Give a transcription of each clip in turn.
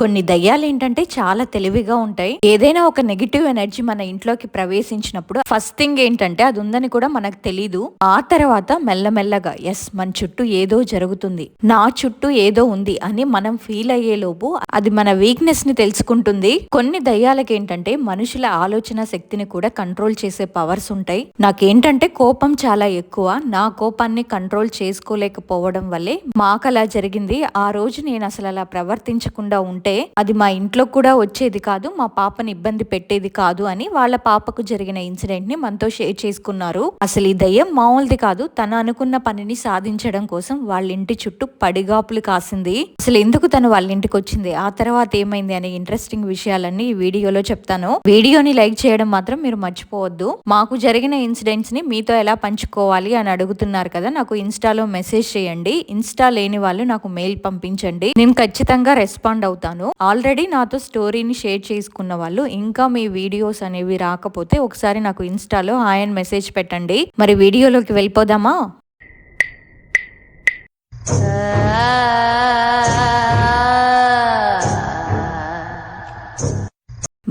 కొన్ని దయ్యాలు ఏంటంటే చాలా తెలివిగా ఉంటాయి. ఏదైనా ఒక నెగిటివ్ ఎనర్జీ మన ఇంట్లోకి ప్రవేశించినప్పుడు ఫస్ట్ థింగ్ ఏంటంటే అది ఉందని కూడా మనకు తెలీదు. ఆ తర్వాత మెల్లమెల్లగా ఎస్ మన చుట్టూ ఏదో జరుగుతుంది. నా చుట్టూ ఏదో ఉంది అని మనం ఫీల్ అయ్యే లోపు అది మన వీక్నెస్ని తెలుసుకుంటుంది. కొన్ని దయ్యాలకి ఏంటంటే మనుషుల ఆలోచన శక్తిని కూడా కంట్రోల్ చేసే పవర్స్ ఉంటాయి. నాకేంటంటే కోపం చాలా ఎక్కువ. నా కోపాన్ని కంట్రోల్ చేసుకోలేకపోవడం వల్లే మాకు అలా జరిగింది. ఆ రోజు నేను అసలు అలా ప్రవర్తించకుండా ఉంటే అది మా ఇంట్లో కూడా వచ్చేది కాదు మా పాపని ఇబ్బంది పెట్టేది కాదు అని వాళ్ళ పాపకు జరిగిన ఇన్సిడెంట్ని మనతో షేర్ చేసుకున్నారు. అసలు ఈ దయ్యం మామూలుది కాదు తను అనుకున్న పనిని సాధించడం కోసం వాళ్ళ ఇంటి చుట్టూ పడిగాపులు కాసింది. అసలు ఎందుకు తను వాళ్ళ ఇంటికి వచ్చింది? ఆ తర్వాత ఏమైంది అనే ఇంట్రెస్టింగ్ విషయాలన్నీ ఈ వీడియోలో చెప్తాను. వీడియోని లైక్ చేయడం మాత్రం మీరు మర్చిపోవద్దు. మాకు జరిగిన ఇన్సిడెంట్స్ని మీతో ఎలా పంచుకోవాలి అని అడుగుతున్నారు కదా నాకు ఇన్స్టాలో మెసేజ్ చేయండి. ఇన్స్టా లేని వాళ్ళు నాకు మెయిల్ పంపించండి. నేను ఖచ్చితంగా రెస్పాండ్ అవుతాను. ఆల్రెడీ నాతో స్టోరీని షేర్ చేసుకున్న వాళ్ళు ఇంకా మీ వీడియోస్ అనేవి రాకపోతే ఒకసారి నాకు ఇన్స్టాలో ఆయన మెసేజ్ పెట్టండి. మరి వీడియోలోకి వెళ్ళిపోదామా?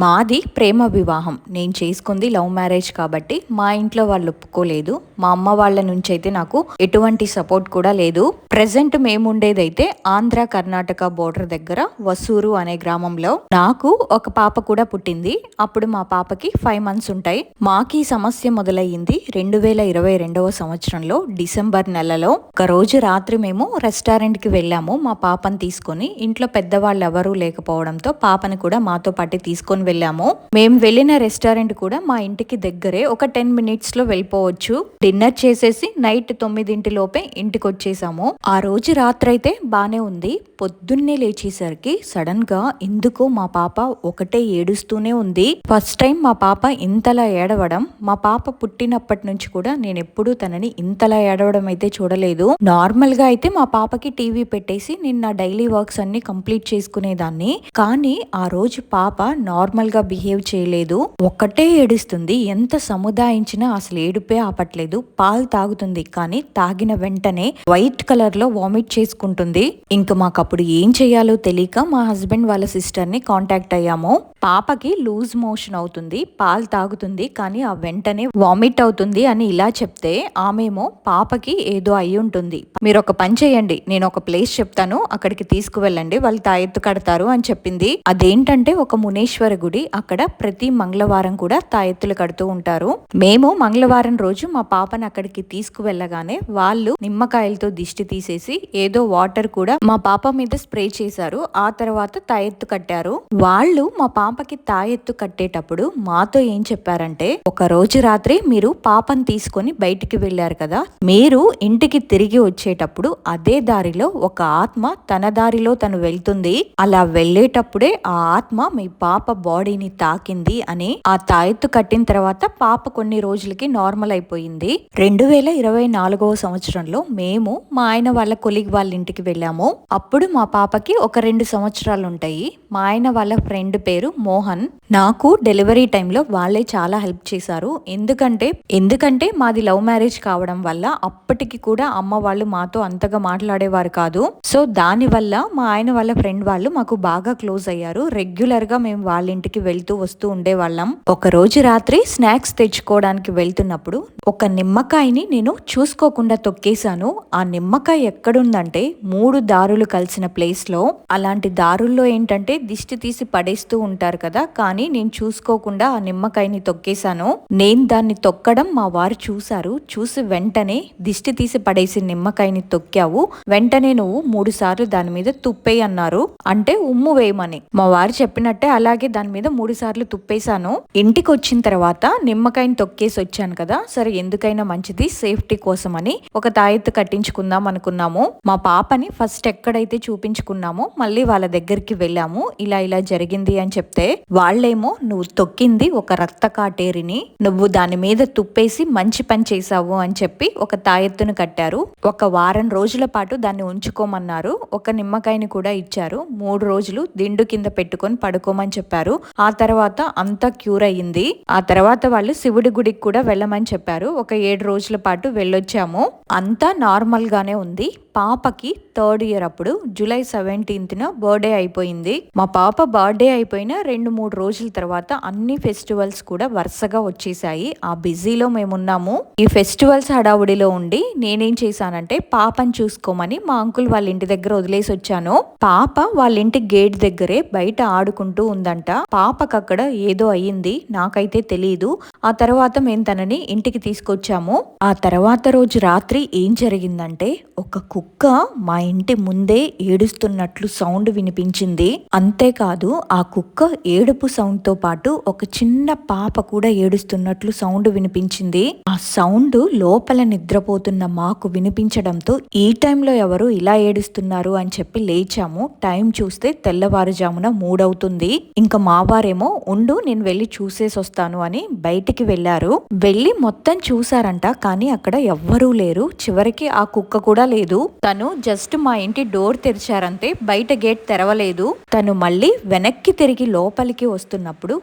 మాది ప్రేమ వివాహం. నేను చేసుకుంది లవ్ మ్యారేజ్ కాబట్టి మా ఇంట్లో వాళ్ళు ఒప్పుకోలేదు. మా అమ్మ వాళ్ళ నుంచి అయితే నాకు ఎటువంటి సపోర్ట్ కూడా లేదు. ప్రెసెంట్ మేముండేదైతే ఆంధ్ర కర్ణాటక బోర్డర్ దగ్గర వసూరు అనే గ్రామంలో నాకు ఒక పాప కూడా పుట్టింది. అప్పుడు మా పాపకి ఫైవ్ మంత్స్ ఉంటాయి. మాకు ఈ సమస్య మొదలయ్యింది రెండు వేల ఇరవై రెండవ సంవత్సరంలో డిసెంబర్ నెలలో. ఒక రోజు రాత్రి మేము రెస్టారెంట్కి వెళ్ళాము. మా పాపను తీసుకొని ఇంట్లో పెద్దవాళ్ళు ఎవరూ లేకపోవడంతో పాపను కూడా మాతో పాటు తీసుకొని వెళ్ళాము. మేము వెళ్ళిన రెస్టారెంట్ కూడా మా ఇంటికి దగ్గరే ఒక టెన్ మినిట్స్లో వెళ్ళిపోవచ్చు. డిన్నర్ చేసేసి నైట్ తొమ్మిదింటి లోపే ఇంటికి వచ్చేసాము ఆ రోజు రాత్రి అయితే బానే ఉంది. పొద్దున్నే లేచేసరికి సడన్గా ఎందుకో మా పాప ఒకటే ఏడుస్తూనే ఉంది. ఫస్ట్ టైం మా పాప ఇంతలా ఏడవడం. మా పాప పుట్టినప్పటి నుంచి కూడా నేను ఎప్పుడూ తనని ఇంతలా ఏడవడం అయితే చూడలేదు. నార్మల్గా అయితే మా పాపకి టీవీ పెట్టేసి నేను నా డైలీ వర్క్స్ అన్ని కంప్లీట్ చేసుకునేదాన్ని. కానీ ఆ రోజు పాప నార్మల్ నార్మల్గా బిహేవ్ చేయలేదు. ఒక్కటే ఏడుస్తుంది. ఎంత సముదాయించినా అసలు ఏడుపే ఆపట్లేదు. పాలు తాగుతుంది. కానీ తాగిన వెంటనే వైట్ కలర్లో వామిట్ చేసుకుంటుంది. ఇంకా మాకు అప్పుడు ఏం చేయాలో తెలియక మా హస్బెండ్ వాళ్ళ సిస్టర్ని కాంటాక్ట్ అయ్యాము. పాపకి లూజ్ మోషన్ అవుతుంది. పాలు తాగుతుంది. కానీ ఆ వెంటనే వామిట్ అవుతుంది అని ఇలా చెప్తే ఆమెమో పాపకి ఏదో అయి ఉంటుంది. మీరు ఒక పని చేయండి. నేను ఒక ప్లేస్ చెప్తాను. అక్కడికి తీసుకువెళ్ళండి. వాళ్ళు తాయెత్తు కడతారు అని చెప్పింది. అదేంటంటే ఒక మునేశ్వర గుడి అక్కడ ప్రతి మంగళవారం కూడా తాయెత్తులు కడుతూ ఉంటారు. మేము మంగళవారం రోజు మా పాపని అక్కడికి తీసుకువెళ్ళగానే వాళ్ళు నిమ్మకాయలతో దిష్టి తీసేసి ఏదో వాటర్ కూడా మా పాప మీద స్ప్రే చేశారు. ఆ తర్వాత తాయెత్తు కట్టారు. వాళ్ళు మా పాపకి తాయెత్తు కట్టేటప్పుడు మాతో ఏం చెప్పారంటే ఒక రోజు రాత్రి మీరు పాపను తీసుకొని బయటికి వెళ్ళారు కదా మీరు ఇంటికి తిరిగి వచ్చేటప్పుడు అదే దారిలో ఒక ఆత్మ తన దారిలో తను వెళ్తుంది. అలా వెళ్ళేటప్పుడే ఆ ఆత్మ మీ పాప బాడీని తాకింది అని ఆ తాయెత్తు కట్టిన తర్వాత పాప కొన్ని రోజులకి నార్మల్ అయిపోయింది. రెండు వేల ఇరవై నాలుగవ సంవత్సరంలో మేము మా ఆయన వాళ్ళ కొలిగ్ వాళ్ళ ఇంటికి వెళ్ళాము. అప్పుడు మా పాపకి ఒక రెండు సంవత్సరాలు ఉంటాయి మా ఆయన వాళ్ళ ఫ్రెండ్ పేరు మోహన్. నాకు డెలివరీ టైంలో వాళ్ళే చాలా హెల్ప్ చేశారు. ఎందుకంటే ఎందుకంటే మాది లవ్ మ్యారేజ్ కావడం వల్ల అప్పటికి కూడా అమ్మ వాళ్ళు మాతో అంతగా మాట్లాడేవారు కాదు. సో దాని వల్ల మా ఆయన వాళ్ళ ఫ్రెండ్ వాళ్ళు మాకు బాగా క్లోజ్ అయ్యారు. రెగ్యులర్గా మేము వాళ్ళ ఇంటికి వెళ్తూ వస్తూ ఉండేవాళ్ళం. ఒక రోజు రాత్రి స్నాక్స్ తెచ్చుకోవడానికి వెళ్తున్నప్పుడు ఒక నిమ్మకాయని నేను చూసుకోకుండా తొక్కేశాను. ఆ నిమ్మకాయ ఎక్కడుందంటే మూడు దారులు కలిసిన ప్లేస్లో అలాంటి దారుల్లో ఏంటంటే దిష్టి తీసి పడేస్తూ ఉంటారు కదా కానీ నేను చూసుకోకుండా ఆ నిమ్మకాయని తొక్కేశాను. నేను దాన్ని తొక్కడం మా వారు చూశారు. చూసి వెంటనే దిష్టి తీసి పడేసి నిమ్మకాయని తొక్కావు. వెంటనే నువ్వు మూడు సార్లు దాని మీద తుప్పేయి అన్నారు అంటే ఉమ్ము వేయమని. మా వారు చెప్పినట్టే అలాగే దాని దాని మీద మూడు సార్లు తుప్పేశాను. ఇంటికి వచ్చిన తర్వాత నిమ్మకాయని తొక్కేసి వచ్చాను కదా సరే ఎందుకైనా మంచిది సేఫ్టీ కోసమని. ఒక తాయెత్తు కట్టించుకుందాం అనుకున్నాము. మా పాపని ఫస్ట్ ఎక్కడైతే చూపించుకున్నామో మళ్ళీ వాళ్ళ దగ్గరికి వెళ్ళాము. ఇలా ఇలా జరిగింది అని చెప్తే వాళ్ళేమో నువ్వు తొక్కింది ఒక రక్త కాటేరిని నువ్వు దాని మీద తుప్పేసి మంచి పని చేసావు అని చెప్పి ఒక తాయెత్తును కట్టారు. ఒక వారం రోజుల పాటు దాన్ని ఉంచుకోమన్నారు. ఒక నిమ్మకాయని కూడా ఇచ్చారు. మూడు రోజులు దిండు కింద పెట్టుకొని పడుకోమని చెప్పారు. ఆ తర్వాత అంతా క్యూర్ అయ్యింది. ఆ తర్వాత వాళ్ళు శివుడి గుడికి కూడా వెళ్ళమని చెప్పారు. ఒక ఏడు రోజుల పాటు వెళ్ళొచ్చాము. అంతా నార్మల్ గానే ఉంది. పాపకి థర్డ్ ఇయర్ అప్పుడు జూలై సెవెంటీన్త్న బర్త్డే అయిపోయింది. మా పాప బర్త్డే అయిపోయిన రెండు మూడు రోజుల తర్వాత అన్ని ఫెస్టివల్స్ కూడా వరుసగా వచ్చేసాయి. ఆ బిజీలో మేమున్నాము. ఈ ఫెస్టివల్స్ హడావుడిలో ఉండి నేనేం చేశానంటే పాపని చూసుకోమని మా అంకుల్ వాళ్ళ ఇంటి దగ్గర వదిలేసి వచ్చాను. పాప వాళ్ళ ఇంటి గేట్ దగ్గరే బయట ఆడుకుంటూ ఉందంట. పాపకు అక్కడ ఏదో అయ్యింది. నాకైతే తెలియదు ఆ తర్వాత మేము తనని ఇంటికి తీసుకొచ్చాము. ఆ తర్వాత రోజు రాత్రి ఏం జరిగిందంటే ఒక కుక్క మా ఇంటి ముందే ఏడుస్తున్నట్లు సౌండ్ వినిపించింది. అంతేకాదు ఆ కుక్క ఏడుపు సౌండ్తో పాటు ఒక చిన్న పాప కూడా ఏడుస్తున్నట్లు సౌండ్ వినిపించింది. ఆ సౌండ్ లోపల నిద్రపోతున్న మాకు వినిపించడంతో ఈ టైంలో ఎవరు ఇలా ఏడుస్తున్నారు అని చెప్పి లేచాము. టైం చూస్తే తెల్లవారుజామున మూడవుతుంది. ఇంకా మావారేమో ఉండు నేను వెళ్ళి చూసేసి వస్తాను అని బయటికి వెళ్ళారు వెళ్ళి మొత్తం చూసారంట కానీ అక్కడ ఎవ్వరూ లేరు. చివరికి ఆ కుక్క కూడా లేదు. తను జస్ట్ మా ఇంటి డోర్ తెరిచారంతే బయట గేట్ తెరవలేదు. తను మళ్ళీ వెనక్కి తిరిగి లోపలికి వస్తున్నప్పుడు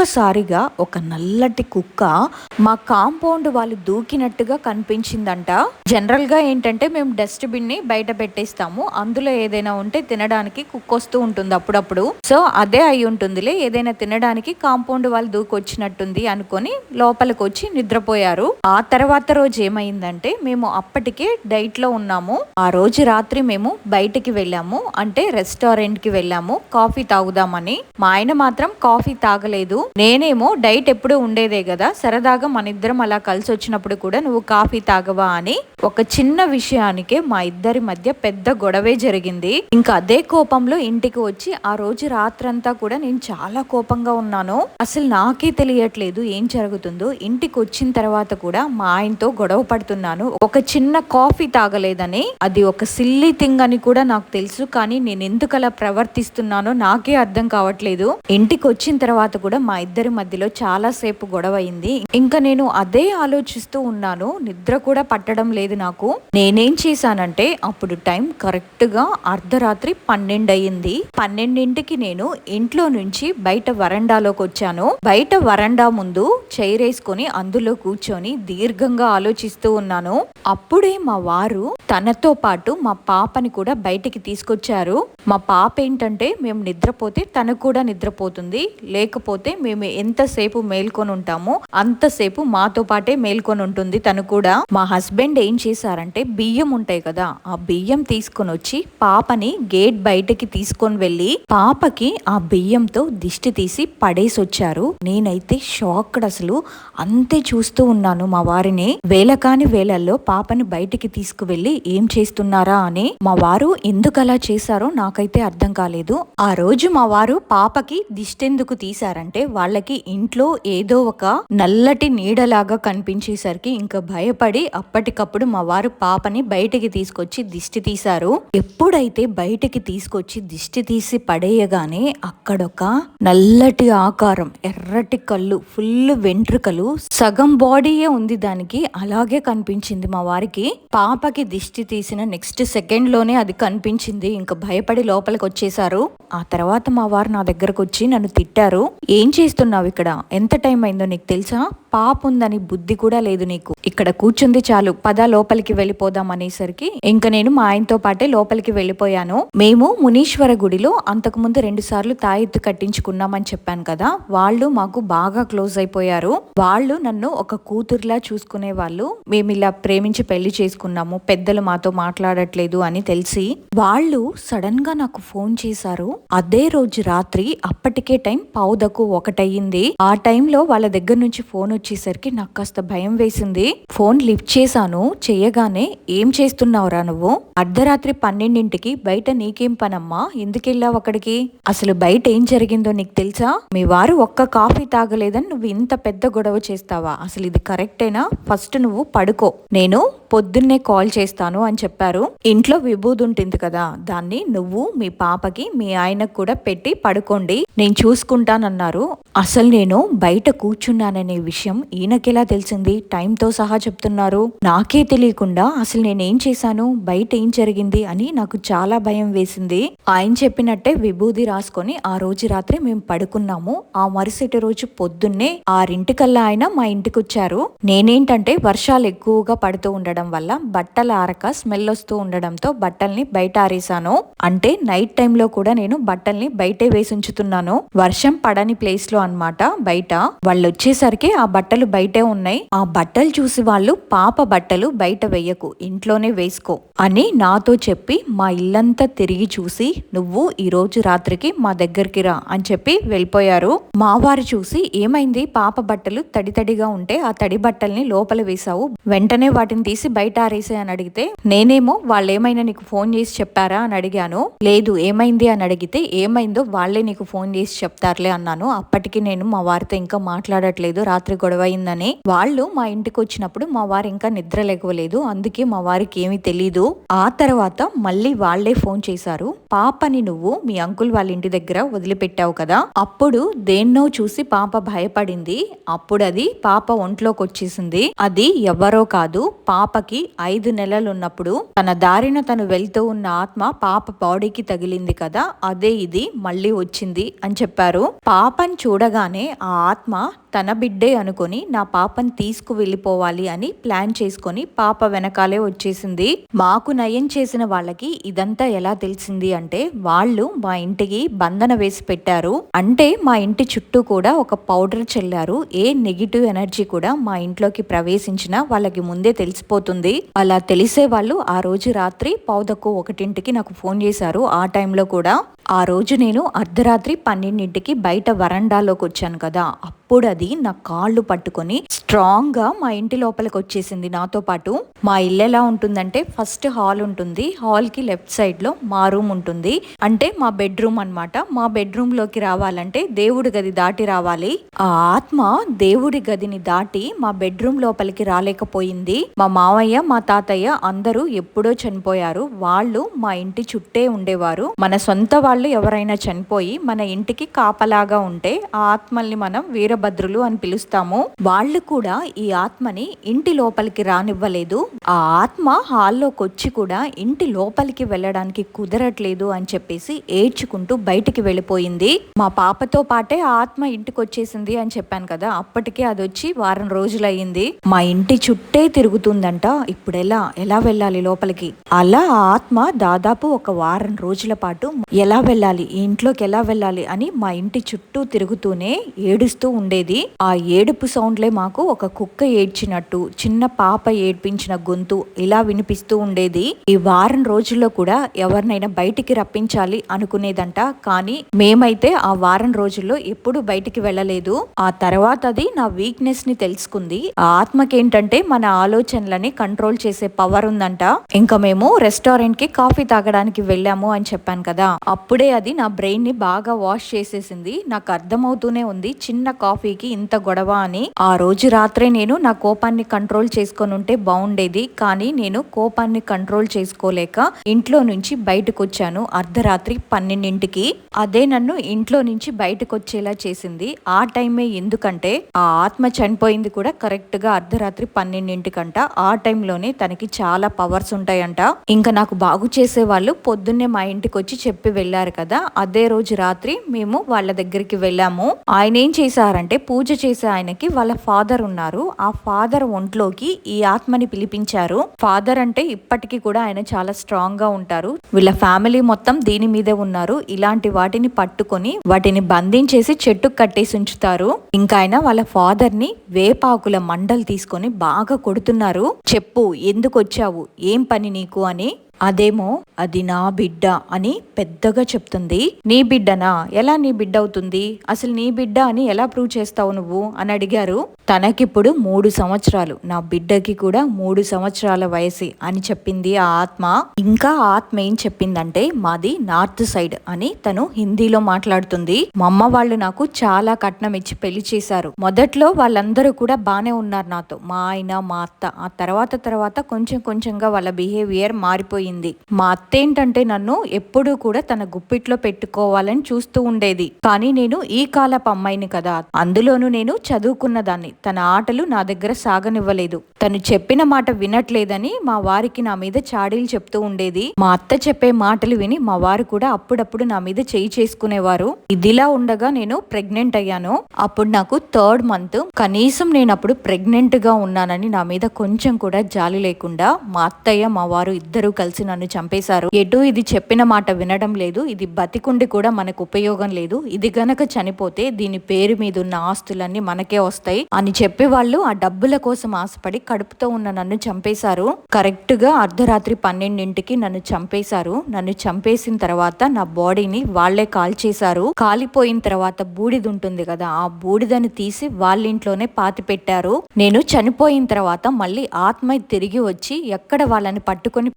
ఒక్కసారిగా ఒక నల్లటి కుక్క మా కాంపౌండ్ వాళ్ళు దూకినట్టుగా కనిపించిందంట. జనరల్గా ఏంటంటే మేము డస్ట్బిన్ని బయట పెట్టేస్తాము. అందులో ఏదైనా ఉంటే తినడానికి కుక్క వస్తూ ఉంటుంది అప్పుడప్పుడు. సో అదే అయి ఉంటుందిలే. ఏదైనా తినడానికి కాంపౌండ్ వాళ్ళు దూకొచ్చినట్టుంది అనుకొని లోపలికి వచ్చి నిద్రపోయారు. ఆ తర్వాత రోజు ఏమైందంటే మేము అప్పటికే డైట్లో ఉన్నాము. ఆ రోజు రాత్రి మేము బయటికి వెళ్ళాము. అంటే రెస్టారెంట్కి వెళ్ళాము. కాఫీ తాగుదామని. మా ఆయన మాత్రం కాఫీ తాగలేదు. నేనేమో డైట్ ఎప్పుడు ఉండేదే కదా సరదాగా మన ఇద్దరం అలా కలిసి వచ్చినప్పుడు కూడా నువ్వు కాఫీ తాగవా అని ఒక చిన్న విషయానికే మా ఇద్దరి మధ్య పెద్ద గొడవే జరిగింది. ఇంకా అదే కోపంలో ఇంటికి వచ్చి ఆ రోజు రాత్రంతా కూడా నేను చాలా కోపంగా ఉన్నాను. అసలు నాకే తెలియట్లేదు ఏం జరుగుతుందో. ఇంటికి వచ్చిన తర్వాత కూడా మా ఆయనతో గొడవ పడుతున్నాను. ఒక చిన్న కాఫీ తాగలేదని అది ఒక సిల్లీ థింగ్ అని కూడా నాకు తెలుసు కానీ నేను ఎందుకు అలా ప్రవర్తిస్తున్నానో నాకే అర్థం కావట్లేదు. ఇంటికి వచ్చిన తర్వాత కూడా మా ఇద్దరి మధ్యలో చాలాసేపు గొడవ అయింది ఇంకా నేను అదే ఆలోచిస్తూ ఉన్నాను. నిద్ర కూడా పట్టడం లేదు నాకు. నేనేం చేశానంటే అప్పుడు టైం కరెక్ట్గా అర్ధరాత్రి పన్నెండు అయింది పన్నెండింటికి నేను ఇంట్లో నుంచి బయట వరండాలోకి వచ్చాను. బయట వరండా ముందు చైర్ వేసుకొని అందులో కూర్చొని దీర్ఘంగా ఆలోచిస్తూ ఉన్నాను. అప్పుడే మా వారు తనతో పాటు మా పాపని కూడా బయటికి తీసుకొచ్చారు. మా పాప ఏంటంటే మేము నిద్రపోతే తను కూడా నిద్రపోతుంది. లేకపోతే మేము ఎంతసేపు మేల్కొని ఉంటామో అంతసేపు మాతో పాటే మేల్కొని ఉంటుంది. తను కూడా మా హస్బెండ్ ఏం చేశారంటే బియ్యం ఉంటాయి కదా ఆ బియ్యం తీసుకొని వచ్చి పాపని గేట్ బయటకి తీసుకొని వెళ్ళి పాపకి ఆ బియ్యంతో దిష్టి తీసి పడేసి వచ్చారు నేనైతే షాక్డ్ అసలు. అంతే చూస్తూ ఉన్నాను మా వారిని. వేల కాని వేళల్లో పాపని బయటికి తీసుకువెళ్ళి ఏం చేస్తున్నారా అని. మా వారు ఎందుకు అలా చేశారో నాకైతే అర్థం కాలేదు. ఆ రోజు మా వారు పాపకి దిష్టెందుకు తీశారంటే వాళ్ళకి ఇంట్లో ఏదో ఒక నల్లటి నీడలాగా కనిపించేసరికి ఇంకా భయపడి అప్పటికప్పుడు మా వారు పాపని బయటికి తీసుకొచ్చి దిష్టి తీశారు. ఎప్పుడైతే బయటికి తీసుకొచ్చి దిష్టి తీసి పడేయగానే అక్కడొక నల్లటి ఆకారం ఎర్రటి కళ్ళు ఫుల్ వెంట్రుకలు సగం బాడీయే ఉంది దానికి అలాగే కనిపించింది మా వారికి. పాపకి దిష్టి తీసిన నెక్స్ట్ సెకండ్లోనే అది కనిపించింది ఇంకా భయపడి లోపలికి వచ్చేసారు ఆ తర్వాత మా వారు నా దగ్గరకు వచ్చి నన్ను తిట్టారు. ఏం చేస్తున్నావు ఇక్కడ? ఎంత టైం అయిందో నీకు తెలుసా? పాప ఉందని బుద్ధి కూడా లేదు నీకు. ఇక్కడ కూర్చుంది చాలు పద లోపలికి వెళ్ళిపోదాం అనేసరికి ఇంకా నేను మా ఆయనతో పాటే లోపలికి వెళ్ళిపోయాను. మేము మునీశ్వర గుడిలో అంతకుముందు రెండు సార్లు తాయెత్తు కట్టించుకున్నామని చెప్పాను కదా వాళ్ళు మాకు బాగా క్లోజ్ అయిపోయారు. వాళ్ళు నన్ను ఒక కూతురులా చూసుకునే వాళ్ళు మేము ఇలా ప్రేమించి పెళ్ళి చేసుకున్నాము పెద్దలు మాతో మాట్లాడట్లేదు అని తెలిసి వాళ్ళు సడన్గా నాకు ఫోన్ చేశారు. అదే రోజు రాత్రి అప్పటికే టైం పావుదకు ఒకటయ్యింది. ఆ టైంలో వాళ్ళ దగ్గర నుంచి ఫోన్ వచ్చేసరికి నాకు కాస్త భయం వేసింది. ఫోన్ లిఫ్ట్ చేశాను. చేయగానే ఏం చేస్తున్నావురా నువ్వు? అర్ధరాత్రి పన్నెండింటికి బయట నీకేం పనమ్మా? ఎందుకెళ్ళావు అక్కడికి? అసలు బయట ఏం జరిగిందో నీకు తెలుసా? మీ వారు ఒక్క కాఫీ తాగలేదని నువ్వు ఇంత పెద్ద గొడవ చేస్తావా? అసలు ఇది కరెక్టేనా? ఫస్ట్ నువ్వు పడుకో. నేను పొద్దున్నే కాల్ చేస్తాను అని చెప్పారు. ఇంట్లో విభూది ఉంటుంది కదా దాన్ని నువ్వు మీ పాపకి మీ ఆయనకు కూడా పెట్టి పడుకోండి నేను చూసుకుంటానన్నారు. అసలు నేను బయట కూర్చున్నాననే విషయం ఈయనకెలా తెలిసింది? టైంతో సహా చెప్తున్నారు. నాకే తెలియకుండా అసలు నేనేం చేశాను? బయట ఏం జరిగింది? అని నాకు చాలా భయం వేసింది. ఆయన చెప్పినట్టే విభూది రాసుకొని ఆ రోజు రాత్రి మేము పడుకున్నాము. ఆ మరుసటి రోజు పొద్దున్నే ఆరింటికల్లా ఆయన మా ఇంటికి వచ్చారు నేనేంటంటే వర్షాలు ఎక్కువగా పడుతూ ఉండడం వల్ల బట్టలు ఆరక స్మెల్ వస్తూ ఉండడంతో బట్టల్ని బయట ఆరేసాను అంటే నైట్ టైంలో కూడా నేను బట్టల్ని బయటే వేసి ఉంచుతున్నాను వర్షం పడని ప్లేస్లో అన్నమాట బయట. వాళ్ళు వచ్చేసరికి ఆ బట్టలు బయటే ఉన్నాయి. ఆ బట్టలు చూసి వాళ్ళు పాప బట్టలు బయట వెయ్యకు ఇంట్లోనే వేసుకో అని నాతో చెప్పి మా ఇల్లంతా తిరిగి చూసి నువ్వు ఈ రోజు రాత్రికి మా దగ్గరికి రా అని చెప్పి వెళ్ళిపోయారు. మా వారు చూసి ఏమైంది? పాప బట్టలు తడి తడిగా ఉంటే ఆ తడి బట్టల్ని లోపల వేశావు. వెంటనే వాటిని తీసి బయట ఆరేసే అని అడిగితే నేనేమో వాళ్ళు ఏమైనా నీకు ఫోన్ చేసి చెప్పారా? అని అడిగాను. లేదు ఏమైంది? అని అడిగితే ఏమైందో వాళ్ళే నీకు ఫోన్ చేసి చెప్తారులే అన్నాను. అప్పటికి నేను మా వారితో ఇంకా మాట్లాడట్లేదు. రాత్రి గొడవ అయిందని వాళ్ళు మా ఇంటికి వచ్చినప్పుడు మా వారు ఇంకా నిద్ర లేకలేదు అందుకే మా వారికి ఏమీ తెలీదు. ఆ తర్వాత మళ్ళీ వాళ్ళే ఫోన్ చేశారు. పాపని నువ్వు మీ అంకుల్ వాళ్ళ ఇంటి దగ్గర వదిలిపెట్టావు కదా? అప్పుడు దేన్నో చూసి పాప భయపడింది. అప్పుడు అది పాప ఒంట్లోకి వచ్చేసింది అది ఎవరో కాదు పాప పాపకి ఐదు నెలలు ఉన్నప్పుడు తన దారిన తను వెళ్తూ ఉన్న ఆత్మ పాప బాడీకి తగిలింది కదా అదే ఇది మళ్ళీ వచ్చింది అని చెప్పారు. పాపని చూడగానే ఆ ఆత్మ తన బిడ్డే అనుకొని నా పాపను తీసుకు వెళ్ళిపోవాలి అని ప్లాన్ చేసుకొని పాప వెనకాలే వచ్చేసింది. మాకు నయం చేసిన వాళ్ళకి ఇదంతా ఎలా తెలిసింది అంటే వాళ్ళు మా ఇంటికి బంధన వేసి పెట్టారు. అంటే మా ఇంటి చుట్టూ కూడా ఒక పౌడర్ చల్లారు. ఏ నెగిటివ్ ఎనర్జీ కూడా మా ఇంట్లోకి ప్రవేశించినా వాళ్ళకి ముందే తెలిసిపోతుంది. అలా తెలిసే వాళ్ళు ఆ రోజు రాత్రి పౌదకు ఒకటింటికి నాకు ఫోన్ చేశారు. ఆ టైంలో కూడా ఆ రోజు నేను అర్ధరాత్రి పన్నెండింటికి బయట వరండాలోకి వచ్చాను కదా. అప్పుడు అది నా కాళ్ళు పట్టుకొని స్ట్రాంగ్గా మా ఇంటి లోపలికి వచ్చేసింది నాతో పాటు. మా ఇల్లు ఎలా ఉంటుందంటే ఫస్ట్ హాల్ ఉంటుంది. హాల్కి లెఫ్ట్ సైడ్లో మా రూమ్ ఉంటుంది. అంటే మా బెడ్రూమ్ అన్నమాట. మా బెడ్రూమ్లోకి రావాలంటే దేవుడి గది దాటి రావాలి. ఆ ఆత్మ దేవుడి గదిని దాటి మా బెడ్రూమ్ లోపలికి రాలేకపోయింది. మా మావయ్య మా తాతయ్య అందరూ ఎప్పుడో చనిపోయారు. వాళ్ళు మా ఇంటి చుట్టే ఉండేవారు. మన సొంత వాళ్ళు ఎవరైనా చనిపోయి మన ఇంటికి కాపలాగా ఉంటే ఆ ఆత్మల్ని మనం వీరభద్రులు అని పిలుస్తాము. వాళ్ళు కూడా ఈ ఆత్మని ఇంటి లోపలికి రానివ్వలేదు. ఆ ఆత్మ హాల్లోకి వచ్చి కూడా ఇంటి లోపలికి వెళ్ళడానికి కుదరట్లేదు అని చెప్పేసి ఏడ్చుకుంటూ బయటికి వెళ్ళిపోయింది. మా పాపతో పాటే ఆ ఆత్మ ఇంటికి వచ్చేసింది అని చెప్పాను కదా అప్పటికే అది వచ్చి వారం రోజులయ్యింది. మా ఇంటి చుట్టే తిరుగుతుందంట ఇప్పుడు ఎలా ఎలా వెళ్ళాలి లోపలికి? అలా ఆ ఆత్మ దాదాపు ఒక వారం రోజుల పాటు ఎలా వెళ్ళాలి? ఈ ఇంట్లోకి ఎలా వెళ్ళాలి? అని మా ఇంటి చుట్టూ తిరుగుతూనే ఏడుస్తూ ఉండేది. ఆ ఏడుపు సౌండ్లే మాకు ఒక కుక్క ఏడ్చినట్టు చిన్న పాప ఏడ్పించిన గొంతు ఇలా వినిపిస్తూ ఉండేది. ఈ వారం రోజుల్లో కూడా ఎవరినైనా బయటికి రప్పించాలి అనుకునేదంట. కానీ మేమైతే ఆ వారం రోజుల్లో ఎప్పుడు బయటికి వెళ్ళలేదు. ఆ తర్వాత అది నా వీక్నెస్ని తెలుసుకుంది. ఆ ఆత్మకేంటంటే మన ఆలోచనలని కంట్రోల్ చేసే పవర్ ఉందంట. ఇంకా మేము రెస్టారెంట్కి కాఫీ తాగడానికి వెళ్ళాము అని చెప్పాను కదా. అప్పుడే అది నా బ్రెయిన్ని బాగా వాష్ చేసేసింది. నాకు అర్థమవుతూనే ఉంది. చిన్న కాఫీ కాఫీకి ఇంత గొడవ అని ఆ రోజు రాత్రే నేను నా కోపాన్ని కంట్రోల్ చేసుకొని ఉంటే బాగుండేది కానీ నేను కోపాన్ని కంట్రోల్ చేసుకోలేక ఇంట్లో నుంచి బయటకు వచ్చాను అర్ధరాత్రి పన్నెండింటికి. అదే నన్ను ఇంట్లో నుంచి బయటకు వచ్చేలా చేసింది. ఆ టైమే ఎందుకంటే ఆ ఆత్మ చనిపోయింది కూడా కరెక్ట్గా అర్ధరాత్రి పన్నెండింటికంట. ఆ టైంలోనే తనకి చాలా పవర్స్ ఉంటాయంట. ఇంకా నాకు బాగు చేసే వాళ్ళు పొద్దున్నే మా ఇంటికి వచ్చి చెప్పి వెళ్ళారు కదా. అదే రోజు రాత్రి మేము వాళ్ళ దగ్గరికి వెళ్ళాము. ఆయన ఏం చేశారంటే పూజ చేసే ఆయనకి వాళ్ళ ఫాదర్ ఉన్నారు. ఆ ఫాదర్ ఒంట్లోకి ఈ ఆత్మని పిలిపించారు. ఫాదర్ అంటే ఇప్పటికీ కూడా ఆయన చాలా స్ట్రాంగ్గా ఉంటారు. వీళ్ళ ఫ్యామిలీ మొత్తం దీని మీదే ఉన్నారు. ఇలాంటి వాటిని పట్టుకొని వాటిని బంధించేసి చెట్టుకు కట్టేసి ఉంచుతారు. ఇంకా ఆయన వాళ్ళ ఫాదర్ని వేపాకుల మండలు తీసుకొని బాగా కొడుతున్నారు. చెప్పు ఎందుకు వచ్చావు? ఏం పని నీకు అని అదేమో అది నా బిడ్డ అని పెద్దగా చెప్తుంది. నీ బిడ్డనా? ఎలా నీ బిడ్డ అవుతుంది? అసలు నీ బిడ్డ అని ఎలా ప్రూవ్ చేస్తావు నువ్వు? అని అడిగారు. తనకిప్పుడు మూడు సంవత్సరాలు. నా బిడ్డకి కూడా మూడు సంవత్సరాల వయసు అని చెప్పింది ఆ ఆత్మ. ఇంకా ఆత్మ ఏం చెప్పిందంటే మాది నార్త్ సైడ్ అని తను హిందీలో మాట్లాడుతుంది. మా అమ్మ వాళ్ళు నాకు చాలా కట్నం ఇచ్చి పెళ్ళి చేశారు. మొదట్లో వాళ్ళందరూ కూడా బానే ఉన్నారు నాతో. మా ఆయన మా అత్త ఆ తర్వాత తర్వాత కొంచెం కొంచెంగా వాళ్ళ బిహేవియర్ మారిపోయింది. మా అత్త ఏంటంటే నన్ను ఎప్పుడూ కూడా తన గుప్పిట్లో పెట్టుకోవాలని చూస్తూ ఉండేది. కానీ నేను ఈ కాలపు అమ్మాయిని కదా. అందులోనూ నేను చదువుకున్న దాన్ని తన ఆటలు నా దగ్గర సాగనివ్వలేదు. తను చెప్పిన మాట వినట్లేదని మా వారికి నా మీద చాడీలు చెప్తూ ఉండేది. మా అత్త చెప్పే మాటలు విని మా వారు కూడా అప్పుడప్పుడు నా మీద చేయి చేసుకునేవారు. ఇదిలా ఉండగా నేను ప్రెగ్నెంట్ అయ్యాను. అప్పుడు నాకు థర్డ్ మంత్. కనీసం నేను అప్పుడు ప్రెగ్నెంట్గా ఉన్నానని నా మీద కొంచెం కూడా జాలి లేకుండా మా అత్తయ్య మా వారు ఇద్దరు కలిసి నన్ను చంపేశారు. ఎటు ఇది చెప్పిన మాట వినడం లేదు. ఇది బతికుండి కూడా మనకు ఉపయోగం లేదు. ఇది గనక చనిపోతే దీని పేరు మీద ఉన్న ఆస్తులన్నీ మనకే వస్తాయి అని చెప్పి వాళ్ళు ఆ డబ్బుల కోసం ఆశపడి కడుపుతో ఉన్న నన్ను చంపేశారు. కరెక్ట్గా అర్ధరాత్రి పన్నెండింటికి నన్ను చంపేశారు. నన్ను చంపేసిన తర్వాత నా బాడీని వాళ్ళే కాల్చేశారు. కాలిపోయిన తర్వాత బూడిద ఉంటుంది కదా ఆ బూడిదని తీసి వాళ్ళ ఇంట్లోనే పాతి పెట్టారు. నేను చనిపోయిన తర్వాత మళ్ళీ ఆత్మ తిరిగి వచ్చి ఎక్కడ వాళ్ళని పట్టుకొని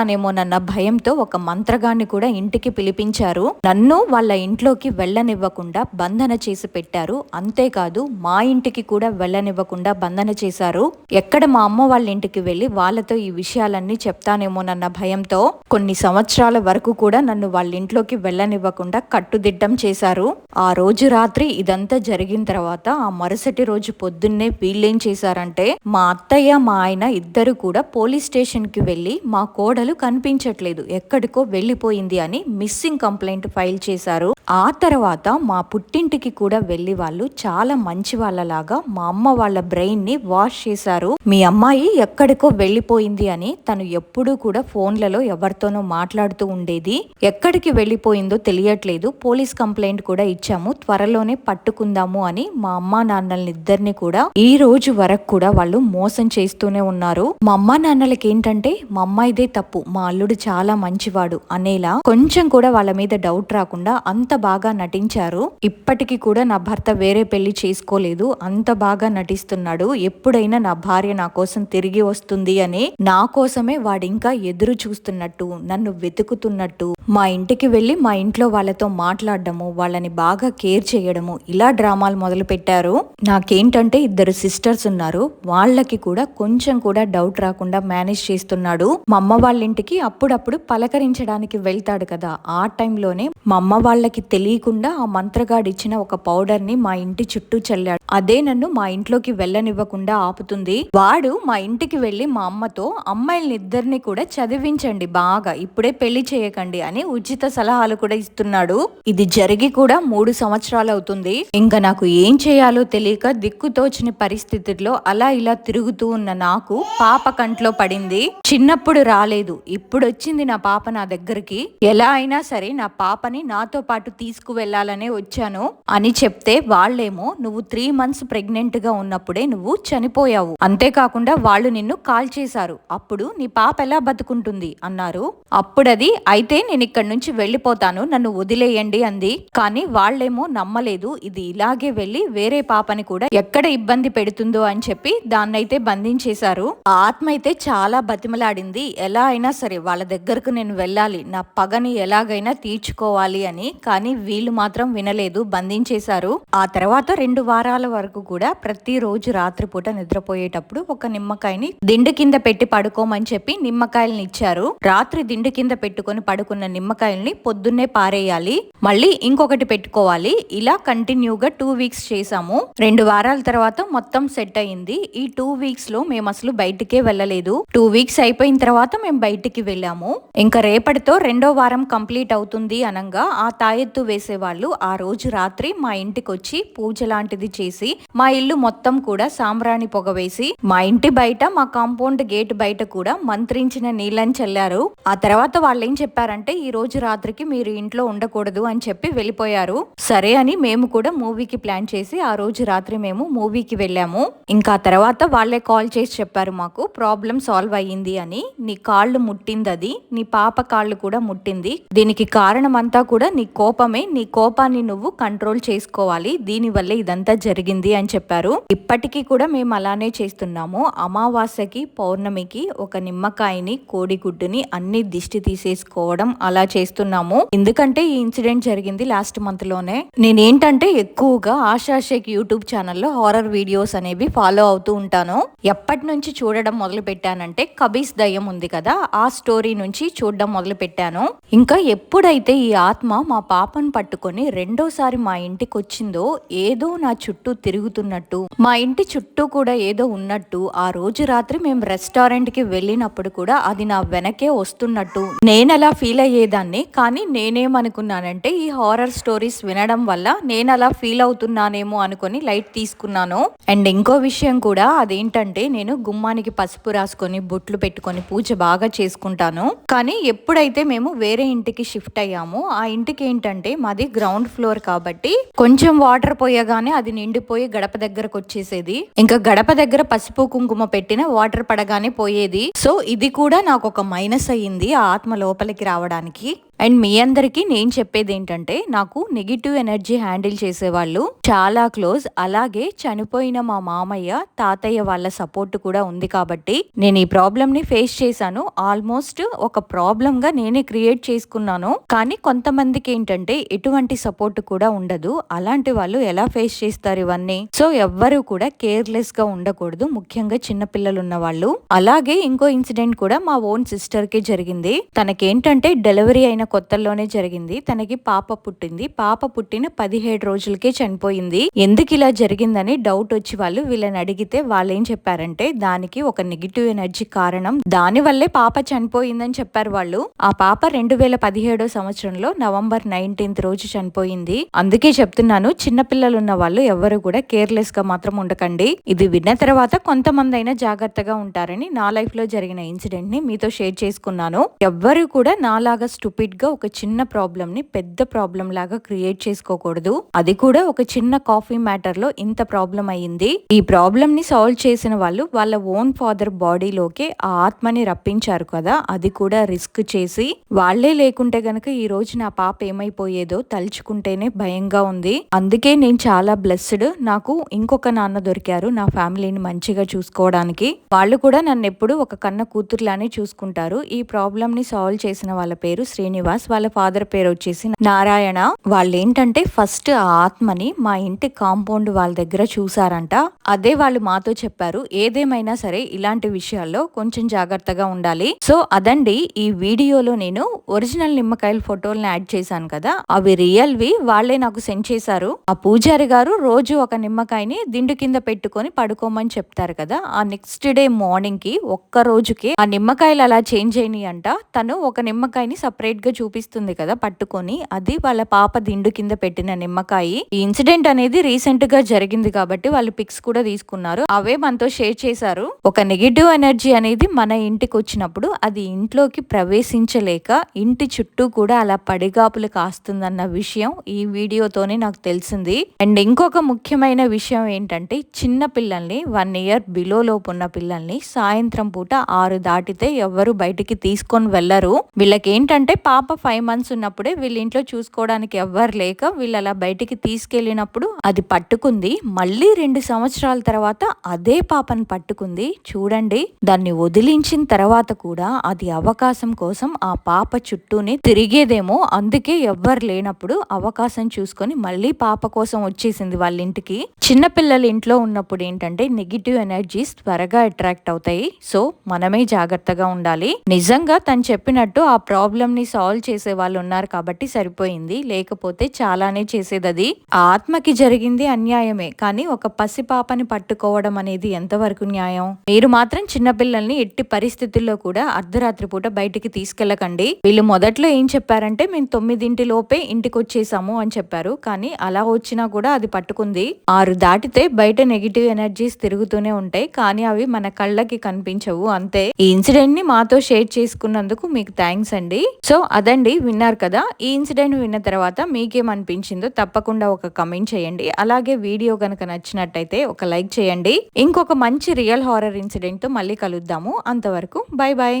పీడిస్తానేమోనన్న భయంతో ఒక మంత్రగాన్ని కూడా ఇంటికి పిలిపించారు. నన్ను వాళ్ళ ఇంట్లోకి వెళ్ళనివ్వకుండా బంధన చేసి పెట్టారు. అంతేకాదు మా ఇంటికి కూడా వెళ్ళనివ్వకుండా బంధన చేశారు. ఎక్కడ మా అమ్మ వాళ్ళ ఇంటికి వెళ్ళి వాళ్ళతో ఈ విషయాలన్నీ చెప్తానేమోనన్న భయంతో కొన్ని సంవత్సరాల వరకు కూడా నన్ను వాళ్ళ ఇంట్లోకి వెళ్ళనివ్వకుండా కట్టుదిట్టం చేశారు. ఆ రోజు రాత్రి ఇదంతా జరిగిన తర్వాత ఆ మరుసటి రోజు పొద్దున్నే వీళ్ళేం చేశారంటే మా అత్తయ్య మా ఆయన ఇద్దరు కూడా పోలీస్ స్టేషన్కి వెళ్ళి మా కోడలు కనిపించట్లేదు. ఎక్కడికో వెళ్ళిపోయింది అని మిస్సింగ్ కంప్లైంట్ ఫైల్ చేశారు. ఆ తర్వాత మా పుట్టింటికి కూడా వెళ్ళి వాళ్ళు చాలా మంచి వాళ్ళలాగా మా అమ్మ వాళ్ళ బ్రెయిన్ని వాష్ చేశారు. మీ అమ్మాయి ఎక్కడికో వెళ్ళిపోయింది అని తను ఎప్పుడూ కూడా ఫోన్లలో ఎవరితోనో మాట్లాడుతూ ఉండేది. ఎక్కడికి వెళ్ళిపోయిందో తెలియట్లేదు. పోలీస్ కంప్లైంట్ కూడా ఇచ్చాము. త్వరలోనే పట్టుకుందాము అని మా అమ్మా నాన్నల్ని ఇద్దరిని కూడా ఈ రోజు వరకు కూడా వాళ్ళు మోసం చేస్తూనే ఉన్నారు. మా అమ్మ నాన్నలకి ఏంటంటే మా అమ్మాయిదే తప్పు. మా అల్లుడు చాలా మంచివాడు అనేలా కొంచెం కూడా వాళ్ళ మీద డౌట్ రాకుండా అంత బాగా నటించారు. ఇప్పటికీ కూడా నా భర్త వేరే పెళ్ళి చేసుకోలేదు. అంత బాగా నటిస్తున్నాడు. ఎప్పుడైనా నా భార్య నా కోసం తిరిగి వస్తుంది అని నా కోసమే వాడు ఇంకా ఎదురు చూస్తున్నట్టు నన్ను వెతుకుతున్నట్టు. మా ఇంటికి వెళ్ళి మా ఇంట్లో వాళ్ళతో మాట్లాడడము వాళ్ళని బాగా కేర్ చేయడము ఇలా డ్రామాలు మొదలు పెట్టారు నాకేంటంటే ఇద్దరు సిస్టర్స్ ఉన్నారు. వాళ్ళకి కూడా కొంచెం కూడా డౌట్ రాకుండా మేనేజ్ చేస్తున్నాడు. మా అమ్మ వాళ్ళ ఇంటికి అప్పుడప్పుడు పలకరించడానికి వెళ్తాడు కదా. ఆ టైంలోనే మా అమ్మ వాళ్ళకి తెలియకుండా ఆ మంత్రగాడు ఇచ్చిన ఒక పౌడర్ని మా ఇంటి చుట్టూ చల్లాడు. అదే నన్ను మా ఇంట్లోకి వెళ్ళనివ్వకుండా ఆపుతుంది. వాడు మా ఇంటికి వెళ్ళి మా అమ్మతో అమ్మాయిలనిద్దరిని కూడా చదివించండి బాగా ఇప్పుడే పెళ్ళి చేయకండి అని ఉచిత సలహాలు కూడా ఇస్తున్నాడు. ఇది జరిగి కూడా మూడు సంవత్సరాలు అవుతుంది. ఇంకా నాకు ఏం చేయాలో తెలియక దిక్కుతోచిన పరిస్థితుల్లో అలా ఇలా తిరుగుతూ ఉన్న నాకు పాప కంట్లో పడింది. చిన్నప్పుడు రాలేదు. ఇప్పుడు వచ్చింది నా పాప నా దగ్గరికి. ఎలా అయినా సరే నా పాపని నాతో పాటు తీసుకువెళ్ళాలనే వచ్చాను అని చెప్తే వాళ్ళేమో నువ్వు త్రీ మంత్స్ ప్రెగ్నెంట్గా ఉన్నప్పుడే నువ్వు చనిపోయావు. అంతేకాకుండా వాళ్ళు నిన్ను కాల్ చేశారు. అప్పుడు నీ పాప ఎలా బతుకుంటుంది? అన్నారు. అప్పుడది అయితే నేను ఇక్కడి నుంచి వెళ్ళిపోతాను. నన్ను వదిలేయండి అంది. కానీ వాళ్ళేమో నమ్మలేదు. ఇది ఇలాగే వెళ్ళి వేరే పాపని కూడా ఎక్కడ ఇబ్బంది పెడుతుందో అని చెప్పి దాన్నైతే బంధించేశారు. ఆ ఆత్మ అయితే చాలా బతిమలాడింది. ఎలా అయినా సరే వాళ్ళ దగ్గరకు నేను వెళ్ళాలి. నా పగని ఎలాగైనా తీర్చుకోవాలి అని. కానీ వీళ్ళు మాత్రం వినలేదు బంధించేశారు. ఆ తర్వాత రెండు వారాల వరకు కూడా ప్రతిరోజు రాత్రిపూట నిద్రపోయేటప్పుడు ఒక నిమ్మకాయని దిండు కింద పెట్టి పడుకోమని చెప్పి నిమ్మకాయల్ని ఇచ్చారు. రాత్రి దిండు కింద పెట్టుకొని పడుకున్న నిమ్మకాయల్ని పొద్దున్నే పారేయాలి. మళ్ళీ ఇంకొకటి పెట్టుకోవాలి. ఇలా కంటిన్యూగా టూ వీక్స్ చేసాము రెండు వారాల తర్వాత మొత్తం సెట్ అయింది. ఈ టూ వీక్స్లో మేము అసలు బయటికే వెళ్ళలేదు. టూ వీక్స్ అయిపోయిన తర్వాత మేము బయటికి వెళ్ళాము. ఇంకా రేపటితో రెండో వారం కంప్లీట్ అవుతుంది అనంగా ఆ తాయి తాయెత్తు వేసే వాళ్ళు ఆ రోజు రాత్రి మా ఇంటికి వచ్చి పూజ లాంటిది చేసి మా ఇల్లు మొత్తం కూడా సాంబ్రాణి పొగ వేసి మా ఇంటి బయట మా కాంపౌండ్ గేట్ బయట కూడా మంత్రించిన నీళ్ళని చల్లారు. ఆ తర్వాత వాళ్ళు ఏం చెప్పారంటే ఈ రోజు రాత్రికి మీరు ఇంట్లో ఉండకూడదు అని చెప్పి వెళ్ళిపోయారు. సరే అని మేము కూడా మూవీకి ప్లాన్ చేసి ఆ రోజు రాత్రి మేము మూవీకి వెళ్ళాము. ఇంకా తర్వాత వాళ్ళే కాల్ చేసి చెప్పారు మాకు ప్రాబ్లం సాల్వ్ అయ్యింది అని. నీ కాళ్ళు ముట్టింది అది నీ పాప కాళ్ళు కూడా ముట్టింది. దీనికి కారణం అంతా కూడా నీ కోపమే నీ కోపాన్ని నువ్వు కంట్రోల్ చేసుకోవాలి. దీనివల్ల ఇదంతా జరిగింది అని చెప్పారు. ఇప్పటికీ కూడా మేము అలానే చేస్తున్నాము. అమావాస్యకి పౌర్ణమికి ఒక నిమ్మకాయని కోడిగుడ్డుని అన్ని దిష్టి తీసేసుకోవడం అలా చేస్తున్నాము. ఎందుకంటే ఈ ఇన్సిడెంట్ జరిగింది లాస్ట్ మంత్లోనే. నేనేంటంటే ఎక్కువగా ఆశా షేక్ యూట్యూబ్ ఛానల్లో హారర్ వీడియోస్ అనేవి ఫాలో అవుతూ ఉంటాను. ఎప్పటి నుంచి చూడడం మొదలు పెట్టానంటే కబీస్ దయ్యం ఉంది కదా ఆ స్టోరీ నుంచి చూడడం మొదలు పెట్టాను ఇంకా ఎప్పుడైతే ఈ ఆత్మ మా పాప పాపను పట్టుకొని రెండోసారి మా ఇంటికి వచ్చిందో ఏదో నా చుట్టూ తిరుగుతున్నట్టు. మా ఇంటి చుట్టూ కూడా ఏదో ఉన్నట్టు. ఆ రోజు రాత్రి మేము రెస్టారెంట్కి వెళ్ళినప్పుడు కూడా అది నా వెనకే వస్తున్నట్టు. నేను అలా ఫీల్ అయ్యేదాన్ని. కానీ నేనేమనుకున్నానంటే ఈ హారర్ స్టోరీస్ వినడం వల్ల నేను అలా ఫీల్ అవుతున్నానేమో అనుకొని లైట్ తీసుకున్నాను. అండ్ ఇంకో విషయం కూడా అదేంటంటే నేను గుమ్మానికి పసుపు రాసుకొని బొట్లు పెట్టుకొని పూజ బాగా చేసుకుంటాను. కానీ ఎప్పుడైతే మేము వేరే ఇంటికి షిఫ్ట్ అయ్యామో ఆ ఇంటికి ఏంటంటే మాది గ్రౌండ్ ఫ్లోర్ కాబట్టి కొంచెం వాటర్ పోయగానే అది నిండిపోయి గడప దగ్గరకు వచ్చేసేది. ఇంకా గడప దగ్గర పసుపు కుంకుమ పెట్టిన వాటర్ పడగానే పోయేది. సో ఇది కూడా నాకు ఒక మైనస్ అయ్యింది ఆ ఆత్మ లోపలికి రావడానికి. అండ్ మీ అందరికీ నేను చెప్పేది ఏంటంటే నాకు నెగిటివ్ ఎనర్జీ హ్యాండిల్ చేసేవాళ్ళు చాలా క్లోజ్. అలాగే చనిపోయిన మా మామయ్య తాతయ్య వాళ్ళ సపోర్ట్ కూడా ఉంది కాబట్టి నేను ఈ ప్రాబ్లమ్ని ఫేస్ చేశాను. ఆల్మోస్ట్ ఒక ప్రాబ్లంగా నేనే క్రియేట్ చేసుకున్నాను. కానీ కొంతమందికి ఏంటంటే ఎటువంటి సపోర్ట్ కూడా ఉండదు. అలాంటి వాళ్ళు ఎలా ఫేస్ చేస్తారు ఇవన్నీ? సో ఎవ్వరు కూడా కేర్లెస్గా ఉండకూడదు. ముఖ్యంగా చిన్నపిల్లలు ఉన్న వాళ్ళు. అలాగే ఇంకో ఇన్సిడెంట్ కూడా మా ఓన్ సిస్టర్కి జరిగింది. తనకేంటంటే డెలివరీ అయిన కొత్తల్లోనే జరిగింది. తనకి పాప పుట్టింది. పాప పుట్టిన పదిహేడు రోజులకే చనిపోయింది. ఎందుకు ఇలా జరిగిందని డౌట్ వచ్చి వాళ్ళు వీళ్ళని అడిగితే వాళ్ళు ఏం చెప్పారంటే దానికి ఒక నెగిటివ్ ఎనర్జీ కారణం. దాని వల్లే పాప చనిపోయిందని చెప్పారు వాళ్ళు. ఆ పాప రెండు వేల పదిహేడో సంవత్సరంలో నవంబర్ నైన్టీన్త్ రోజు చనిపోయింది. అందుకే చెప్తున్నాను చిన్న పిల్లలు ఉన్న వాళ్ళు ఎవరు కూడా కేర్లెస్గా మాత్రం ఉండకండి. ఇది విన్న తర్వాత కొంతమంది అయినా జాగ్రత్తగా ఉంటారని నా లైఫ్లో జరిగిన ఇన్సిడెంట్ని మీతో షేర్ చేసుకున్నాను. ఎవ్వరు కూడా నాలాగా స్టూపిడ్ గా ఒక చిన్న ప్రాబ్లం ని పెద్ద ప్రాబ్లం లాగా క్రియేట్ చేసుకోకూడదు. అది కూడా ఒక చిన్న కాఫీ మ్యాటర్లో ఇంత ప్రాబ్లం అయ్యింది. ఈ ప్రాబ్లం ని సాల్వ్ చేసిన వాళ్ళు వాళ్ళ ఓన్ ఫాదర్ బాడీలోకి ఆ ఆత్మని రప్పించారు కదా అది కూడా రిస్క్ చేసి. వాళ్ళే లేకుంటే గనక ఈ రోజు నా పాప ఏమైపోయేదో తలుచుకుంటేనే భయంగా ఉంది. అందుకే నేను చాలా బ్లెస్డ్ నాకు ఇంకొక నాన్న దొరికారు నా ఫ్యామిలీని మంచిగా చూసుకోవడానికి. వాళ్ళు కూడా నన్ను ఎప్పుడు ఒక కన్న కూతురులానే చూసుకుంటారు. ఈ ప్రాబ్లం ని సాల్వ్ చేసిన వాళ్ళ పేరు శ్రీనివాస్. వాళ్ళ ఫాదర్ పేరు వచ్చేసి నారాయణ. వాళ్ళు ఏంటంటే ఫస్ట్ ఆ ఆత్మని మా ఇంటి కాంపౌండ్ వాళ్ళ దగ్గర చూసారంట అదే వాళ్ళు మాతో చెప్పారు ఏదేమైనా సరే ఇలాంటి విషయాల్లో కొంచెం జాగ్రత్తగా ఉండాలి. సో అదండి ఈ వీడియోలో నేను ఒరిజినల్ నిమ్మకాయల ఫోటోలను యాడ్ చేశాను కదా అవి రియల్ వి వాళ్ళే నాకు సెండ్ చేశారు. ఆ పూజారి గారు రోజు ఒక నిమ్మకాయని దిండు కింద పెట్టుకొని పడుకోమని చెప్తారు కదా ఆ నెక్స్ట్ డే మార్నింగ్కి ఒక్క రోజుకి ఆ నిమ్మకాయలు అలా చేంజ్ అయినాయి అంట తను ఒక నిమ్మకాయని సపరేట్గా చూపిస్తుంది కదా పట్టుకొని అది వాళ్ళ పాప దిండు కింద పెట్టిన నిమ్మకాయ. ఈ ఇన్సిడెంట్ అనేది రీసెంట్గా జరిగింది కాబట్టి వాళ్ళు పిక్స్ కూడా తీసుకున్నారు. అవే మనతో షేర్ చేశారు. ఒక నెగిటివ్ ఎనర్జీ అనేది మన ఇంటికి వచ్చినప్పుడు అది ఇంట్లోకి ప్రవేశించలేక ఇంటి చుట్టూ కూడా అలా పడిగాపులు కాస్తుందన్న విషయం ఈ వీడియోతోనే నాకు తెలిసింది. అండ్ ఇంకొక ముఖ్యమైన విషయం ఏంటంటే చిన్న పిల్లల్ని వన్ ఇయర్ బిలో లోపు ఉన్న పిల్లల్ని సాయంత్రం పూట ఆరు దాటితే ఎవ్వరు బయటికి తీసుకొని వెళ్ళరు వీళ్ళకి ఏంటంటే పాప పాప ఫైవ్ మంత్స్ ఉన్నప్పుడే వీళ్ళ ఇంట్లో చూసుకోవడానికి ఎవ్వరు లేక వీళ్ళు అలా బయటికి తీసుకెళ్ళినప్పుడు అది పట్టుకుంది. మళ్ళీ రెండు సంవత్సరాల తర్వాత అదే పాపను పట్టుకుంది. చూడండి దాన్ని వదిలించిన తర్వాత కూడా అది అవకాశం కోసం ఆ పాప చుట్టూనే తిరిగేదేమో. అందుకే ఎవ్వరు లేనప్పుడు అవకాశం చూసుకొని మళ్ళీ పాప కోసం వచ్చేసింది వాళ్ళ ఇంటికి. చిన్నపిల్లల ఇంట్లో ఉన్నప్పుడు ఏంటంటే నెగిటివ్ ఎనర్జీస్ త్వరగా అట్రాక్ట్ అవుతాయి. సో మనమే జాగ్రత్తగా ఉండాలి. నిజంగా తను చెప్పినట్టు ఆ ప్రాబ్లమ్ని సాల్వ్ చేసే వాళ్ళు ఉన్నారు కాబట్టి సరిపోయింది. లేకపోతే చాలానే చేసేది అది. ఆత్మకి జరిగింది అన్యాయమే కానీ ఒక పసిపాపని పట్టుకోవడం అనేది ఎంతవరకు న్యాయం? మీరు మాత్రం చిన్నపిల్లల్ని ఎట్టి పరిస్థితుల్లో కూడా అర్ధరాత్రి పూట బయటికి తీసుకెళ్ళకండి వీళ్ళు మొదట్లో ఏం చెప్పారంటే మేము తొమ్మిదింటి లోపే ఇంటికి వచ్చేసాము అని చెప్పారు. కానీ అలా వచ్చినా కూడా అది పట్టుకుంది. ఆరు దాటితే బయట నెగిటివ్ ఎనర్జీస్ తిరుగుతూనే ఉంటాయి కానీ అవి మన కళ్ళకి కనిపించవు అంతే. ఈ ఇన్సిడెంట్ని మాతో షేర్ చేసుకున్నందుకు మీకు థ్యాంక్స్ అండి. సో అదండి విన్నారు కదా. ఈ ఇన్సిడెంట్ విన్న తర్వాత మీకేమనిపించిందో తప్పకుండా ఒక కమెంట్ చేయండి. అలాగే వీడియో కనుక నచ్చినట్టయితే ఒక లైక్ చేయండి. ఇంకొక మంచి రియల్ హారర్ ఇన్సిడెంట్తో మళ్ళీ కలుద్దాము. అంతవరకు బాయ్ బాయ్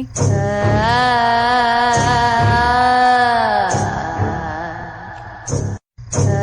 ah.